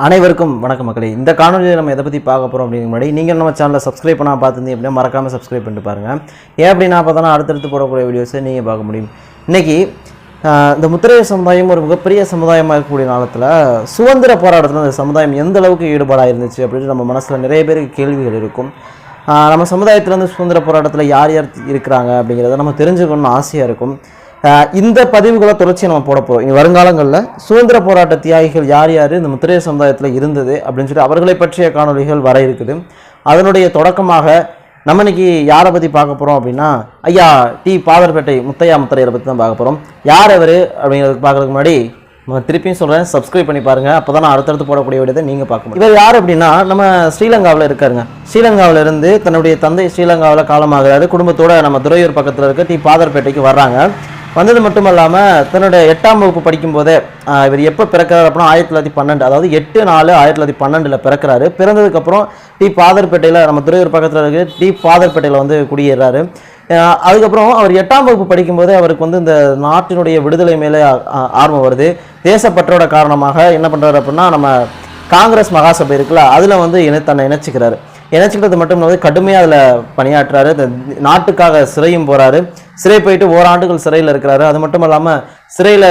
அனைவருக்கும் வணக்கம் மக்களே. இந்த காணொலியில் நம்ம எதை பற்றி பார்க்க போகிறோம் அப்படிங்கிற முன்னாடி நீங்கள் நம்ம சேனலை சப்ஸ்கிரைப் பண்ணால் பார்த்துருந்தீங்க அப்படின்னா மறக்காமல் சப்ஸ்கிரைப் பண்ணிட்டு பாருங்கள் ஏன் அப்படின்னா பார்த்தோன்னா அடுத்தடுத்து போடக்கூடிய வீடியோஸை நீங்கள் பார்க்க முடியும். இன்றைக்கி இந்த முத்திரைய சமுதாயம் ஒரு மிகப்பெரிய சமுதாயமாக இருக்கக்கூடிய காலத்தில் சுதந்திர போராட்டத்தில் அந்த சமுதாயம் எந்த அளவுக்கு ஈடுபாடாக இருந்துச்சு அப்படின்னு நம்ம மனசில் நிறைய பேருக்கு கேள்விகள் இருக்கும். நம்ம சமுதாயத்தில் வந்து சுதந்திர போராட்டத்தில் யார் யார் இருக்கிறாங்க அப்படிங்கிறத நம்ம தெரிஞ்சுக்கணும்னு ஆசையாக இருக்கும். இந்த பதிவுகளை தொடர்ச்சி நம்ம போட போகிறோம் வருங்காலங்களில் சுதந்திர போராட்ட தியாகிகள் யார் யார்? இந்த முத்திரைய சமுதாயத்தில் இருந்தது அப்படின்னு சொல்லி அவர்களை பற்றிய காணொளிகள் வர இருக்குது. அதனுடைய தொடக்கமாக நம்ம இன்னைக்கு யாரை பற்றி பார்க்க போகிறோம் அப்படின்னா ஐயா டி பாதர்பேட்டை முத்தையா முத்திரையரை பற்றி தான் பார்க்க போகிறோம் யார் அவர் அப்படிங்கிறதுக்கு பார்க்கறதுக்கு முன்னாடி திருப்பியும் சொல்கிறேன் சப்ஸ்கிரைப் பண்ணி பாருங்கள் அப்போ தான் நான் அடுத்தடுத்து போடக்கூடிய விடத்தை நீங்கள் பார்க்க முடியும். இவர் யார் அப்படின்னா நம்ம ஸ்ரீலங்காவில் இருக்காருங்க. ஸ்ரீலங்காவில் இருந்து தன்னுடைய தந்தை ஸ்ரீலங்காவில் காலமாகிறாரு. குடும்பத்தோட நம்ம துறையூர் பக்கத்தில் இருக்க டி பாதர்பேட்டைக்கு வர்றாங்க. வந்தது மட்டும் இல்லாமல் தன்னுடைய எட்டாம் வகுப்பு படிக்கும்போதே இவர் எப்போ பிறக்கிறார் அப்படின்னா ஆயிரத்தி தொள்ளாயிரத்தி பன்னெண்டு அதாவது எட்டு நாலு ஆயிரத்தி தொள்ளாயிரத்தி பன்னெண்டில் பிறக்கிறாரு. பிறந்ததுக்கப்புறம் டி பாதர்பேட்டையில் நம்ம துறையூர் பக்கத்தில் இருக்கிற டி பாதர்பேட்டையில் வந்து குடியேறாரு. அதுக்கப்புறம் அவர் எட்டாம் வகுப்பு படிக்கும்போதே அவருக்கு வந்து இந்த நாட்டினுடைய விடுதலை மேலே ஆர்வம் வருது. தேசப்பற்றோட காரணமாக என்ன பண்ணுறாரு அப்படின்னா நம்ம காங்கிரஸ் மகாசபை இருக்குல்ல அதில் வந்து இணை தன்னை இணைச்சிக்கிறாரு. இணைச்சிக்கிறது மட்டும் இல்லாமல் கடுமையாக அதில் பணியாற்றுறாரு. நாட்டுக்காக சிறையும் போகிறாரு சிறை போயிட்டு ஓராண்டுகள் சிறையில் இருக்கிறாரு. அது மட்டும் இல்லாமல் சிறையில்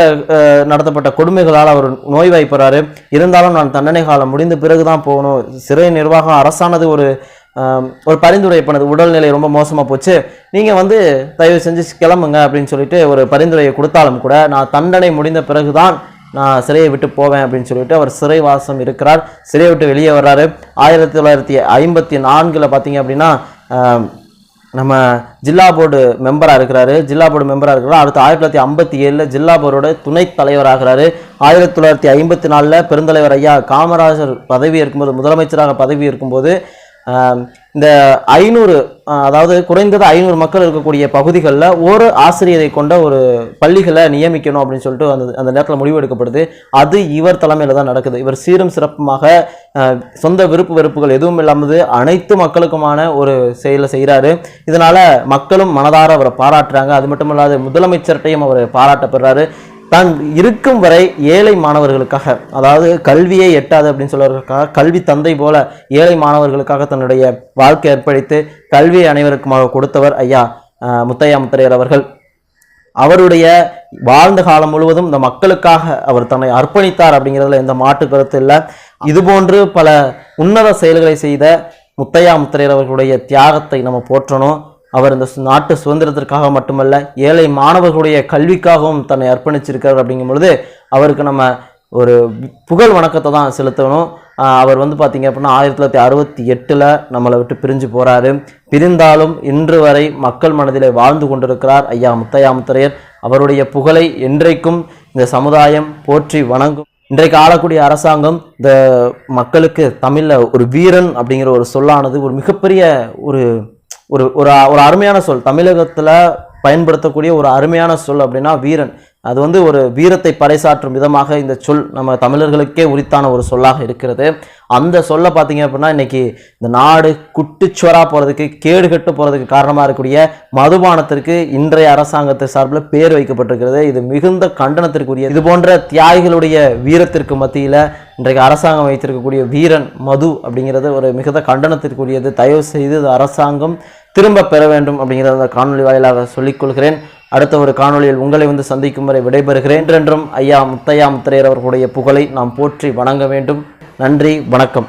நடத்தப்பட்ட கொடுமைகளால் அவர் நோய்வாய்ப்படுறாரு. இருந்தாலும் நான் தண்டனை காலம் முடிந்த பிறகு தான் போகணும். சிறை நிர்வாகம் அரசானது ஒரு ஒரு பரிந்துரை பண்ணது. உடல்நிலை ரொம்ப மோசமாக போச்சு. நீங்கள் வந்து தயவு செஞ்சு கிளம்புங்க அப்படின்னு சொல்லிட்டு ஒரு பரிந்துரையை கொடுத்தாலும் கூட நான் தண்டனை முடிந்த பிறகுதான் நான் சிறையை விட்டு போவேன் அப்படின்னு சொல்லிட்டு அவர் சிறைவாசம் இருக்கிறார். சிறையை விட்டு வெளியே வர்றாரு. ஆயிரத்தி தொள்ளாயிரத்தி ஐம்பத்தி நான்கில் பார்த்தீங்க அப்படின்னா நம்ம ஜில்லா போர்டு மெம்பராக இருக்கிறாரு. ஜில்லா போர்டு மெம்பராக இருக்கிறார். அடுத்து ஆயிரத்தி தொள்ளாயிரத்தி ஐம்பத்தி ஏழில் ஜில்லா போர்டோட துணைத் தலைவராகிறாரு. ஆயிரத்தி தொள்ளாயிரத்தி ஐம்பத்தி நாலில் பெருந்தலைவர் ஐயா காமராஜர் பதவி இருக்கும்போது முதலமைச்சராக பதவி இருக்கும்போது இந்த ஐநூறு அதாவது குறைந்தது ஐநூறு மக்கள் இருக்கக்கூடிய பகுதிகளில் ஒரு ஆசிரியரை கொண்ட ஒரு பள்ளிகளை நியமிக்கணும் அப்படின்னு சொல்லிட்டு அந்த அந்த நேரத்தில் முடிவு எடுக்கப்படுது. அது இவர் தலைமையில் தான் நடக்குது. இவர் சீரும் சிறப்புமாக சொந்த விருப்பு வெறுப்புகள் எதுவும் இல்லாமல் அனைத்து மக்களுக்குமான ஒரு செயலை செய்கிறாரு இதனால் மக்களும் மனதார அவரை பாராட்டுறாங்க. அது மட்டும் இல்லாத முதலமைச்சர்கிட்டையும் அவர் பாராட்டப்படுறாரு. தான் இருக்கும் வரை ஏழை மாணவர்களுக்காக அதாவது கல்வியை எட்டாது அப்படின்னு சொல்வதற்காக கல்வி தந்தை போல ஏழை மாணவர்களுக்காக தன்னுடைய வாழ்க்கை அர்ப்பணித்து கல்வியை அனைவருக்குமாக கொடுத்தவர் ஐயா முத்தையா முத்தரையர் அவர்கள். அவருடைய வாழ்ந்த காலம் முழுவதும் இந்த மக்களுக்காக அவர் தன்னை அர்ப்பணித்தார் அப்படிங்கிறதுல எந்த மாற்று கருத்து இல்லை. இதுபோன்று பல உன்னத செயல்களை செய்த முத்தையா முத்திரையர் அவர்களுடைய தியாகத்தை நம்ம போற்றணும். அவர் இந்த நாட்டு சுதந்திரத்திற்காக மட்டுமல்ல ஏழை மாணவர்களுடைய கல்விக்காகவும் தன்னை அர்ப்பணிச்சிருக்கார் அப்படிங்கும் பொழுது அவருக்கு நம்ம ஒரு புகழ் வணக்கத்தை தான் செலுத்தணும். அவர் வந்து பார்த்தீங்க அப்படின்னா ஆயிரத்தி தொள்ளாயிரத்தி அறுபத்தி எட்டில் நம்மளை விட்டு பிரிஞ்சு போகிறாரு பிரிந்தாலும் இன்று வரை மக்கள் மனதிலே வாழ்ந்து கொண்டிருக்கிறார் ஐயா முத்தையா முத்தரையர். அவருடைய புகழை என்றைக்கும் இந்த சமுதாயம் போற்றி வணங்கும். இன்றைக்கு ஆளக்கூடிய அரசாங்கம் இந்த மக்களுக்கு தமிழில் ஒரு வீரன் அப்படிங்கிற ஒரு சொல்லானது ஒரு மிகப்பெரிய ஒரு ஒரு ஒரு ஒரு அருமையான சொல். தமிழகத்தில் பயன்படுத்தக்கூடிய ஒரு அருமையான சொல் அப்படின்னா வீரன். அது வந்து ஒரு வீரத்தை பறைசாற்றும் விதமாக இந்த சொல் நம்ம தமிழர்களுக்கே உரித்தான ஒரு சொல்லாக இருக்கிறது. அந்த சொல்ல பார்த்தீங்க அப்படின்னா இன்றைக்கி இந்த நாடு குட்டிச்சுவரா போகிறதுக்கு கேடு கெட்டு போகிறதுக்கு காரணமாக இருக்கக்கூடிய மதுபானத்திற்கு இன்றைய அரசாங்கத்தை சார்பில் பேர் வைக்கப்பட்டிருக்கிறது. இது மிகுந்த கண்டனத்திற்குரிய இது போன்ற தியாகிகளுடைய வீரத்திற்கு மத்தியில் இன்றைக்கு அரசாங்கம் வைத்திருக்கக்கூடிய வீரன் மது அப்படிங்கிறது ஒரு மிகுந்த கண்டனத்திற்குரியது. தயவு செய்து இது அரசாங்கம் திரும்ப பெற வேண்டும் அப்படிங்கிறத அந்த காணொலி வாயிலாக சொல்லிக்கொள்கிறேன் அடுத்த ஒரு காணொளியில் உங்களை வந்து சந்திக்கும் வரை விடைபெறுகிறேன். என்றென்றும் ஐயா முத்தையா முத்திரையர் அவர்களுடைய புகழை நாம் போற்றி வணங்க வேண்டும். நன்றி வணக்கம்.